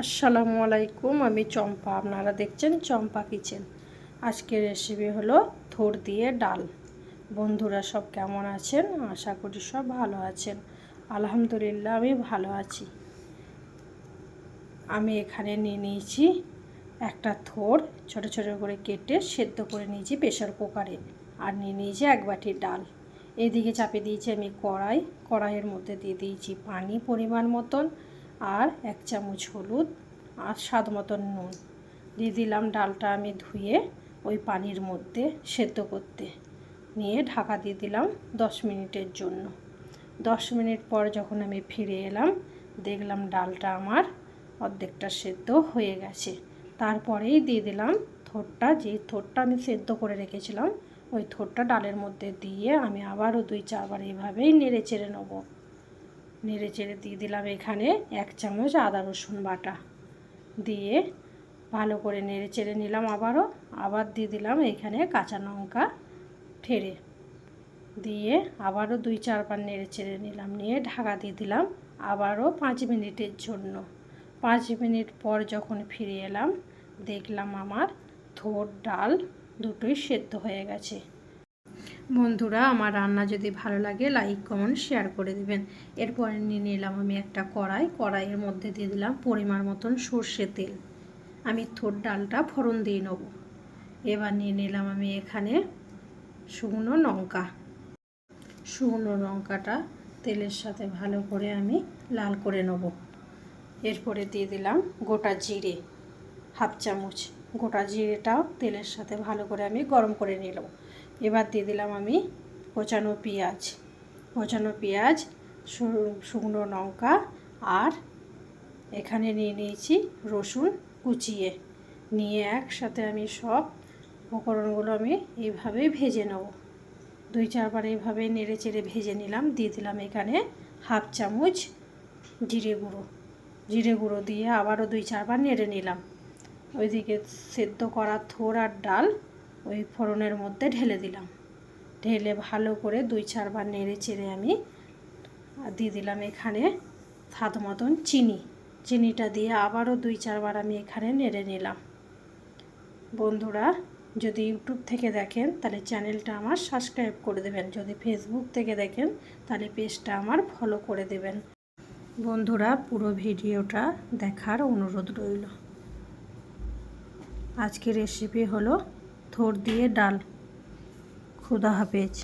আসসালামু আলাইকুম, আমি চম্পা। আপনারা দেখছেন চম্পা কিচেন। আজকের রেসিপি হলো থোর দিয়ে ডাল। বন্ধুরা সব কেমন আছেন? আশা করি সব ভালো আছেন। আলহামদুলিল্লাহ, আমি ভালো আছি। আমি এখানে নিয়ে নিয়েছি একটা থোর ছোট ছোট করে কেটে সেদ্ধ করে নিয়েছি প্রেশার কুকারে। আর নিয়ে নিয়েছি এক বাটি ডাল। এদিকে চাপে দিয়েছি আমি কড়াই। কড়াইয়ের মধ্যে দিয়ে দিয়েছি পানি পরিমাণ মতন। আর এক চামচ হলুদ আর স্বাদ মতন নুন। দিয়ে দিলাম ডালটা আমি ধুয়ে ওই পানির মধ্যে সেদ্ধ করতে। নিয়ে ঢাকা দিয়ে দিলাম দশ মিনিটের জন্য। দশ মিনিট পর যখন আমি ফিরে এলাম, দেখলাম ডালটা আমার অর্ধেকটা সেদ্ধ হয়ে গেছে। তারপরেই দিয়ে দিলাম থোরটা যে থোরটা আমি সেদ্ধ করে রেখেছিলাম, ওই থোরটা ডালের মধ্যে দিয়ে আমি আবারও দুই, চারবার এইভাবেই নেড়ে চেড়ে নেব। নেড়ে চেড়ে দিয়ে দিলাম এখানে এক চামচ আদা রসুন বাটা। দিয়ে ভালো করে নেড়ে চেড়ে নিলাম আবারও। আবার দিয়ে দিলাম এখানে কাঁচা লঙ্কা ঠেড়ে। দিয়ে আবারও দুই চারবার নেড়ে চেড়ে নিলাম। নিয়ে ঢাকা দিয়ে দিলাম আবারও পাঁচ মিনিটের জন্য। পাঁচ মিনিট পর যখন ফিরে এলাম, দেখলাম আমার থোর ডাল দুটোই সেদ্ধ হয়ে গেছে। বন্ধুরা, আমার রান্না যদি ভালো লাগে লাইক কমেন্ট শেয়ার করে দিবেন। এরপরে নিয়ে নিলাম আমি একটা কড়াই। কড়াইয়ের মধ্যে দিয়ে দিলাম পরিমাণ মতন সর্ষে তেল। আমি থোর ডালটা ফোড়ন দিয়ে নেব। এবার নিয়ে নিলাম আমি এখানে শুকনো লঙ্কা। শুকনো লঙ্কাটা তেলের সাথে ভালো করে আমি লাল করে নেব। এরপরে দিয়ে দিলাম গোটা জিরে, হাফ চামচ। গোটা জিরেটাও তেলের সাথে ভালো করে আমি গরম করে নিলাম। এবার দিয়ে দিলাম আমি কোচানো পেঁয়াজ। কোচানো পেঁয়াজ শুকনো লঙ্কা আর এখানে নিয়ে নিয়েছি রসুন কুচিয়ে। নিয়ে একসাথে আমি সব উপকরণগুলো আমি এইভাবেই ভেজে নেব। দুই চারবার এইভাবে নেড়ে চেড়ে ভেজে নিলাম। দিয়ে দিলাম এখানে হাফ চামচ জিরে গুঁড়ো। জিরে গুঁড়ো দিয়ে আবারও দুই চারবার নেড়ে নিলাম। ওইদিকে সেদ্ধ করা থোর আর ডাল ওই ফোড়নের মধ্যে ঢেলে দিলাম। ঢেলে ভালো করে দুই চারবার নেড়ে চেড়ে আমি দিয়ে দিলাম এখানে স্বাদ মতন চিনি। চিনিটা দিয়ে আবারও দুই চারবার আমি এখানে নেড়ে নিলাম। বন্ধুরা, যদি ইউটিউব থেকে দেখেন, তাহলে চ্যানেলটা আমার সাবস্ক্রাইব করে দেবেন। যদি ফেসবুক থেকে দেখেন, তাহলে পেজটা আমার ফলো করে দেবেন। বন্ধুরা, পুরো ভিডিওটা দেখার অনুরোধ রইল। আজকের রেসিপি হলো থোর দিয়ে ডাল। খুদা হাফেজ।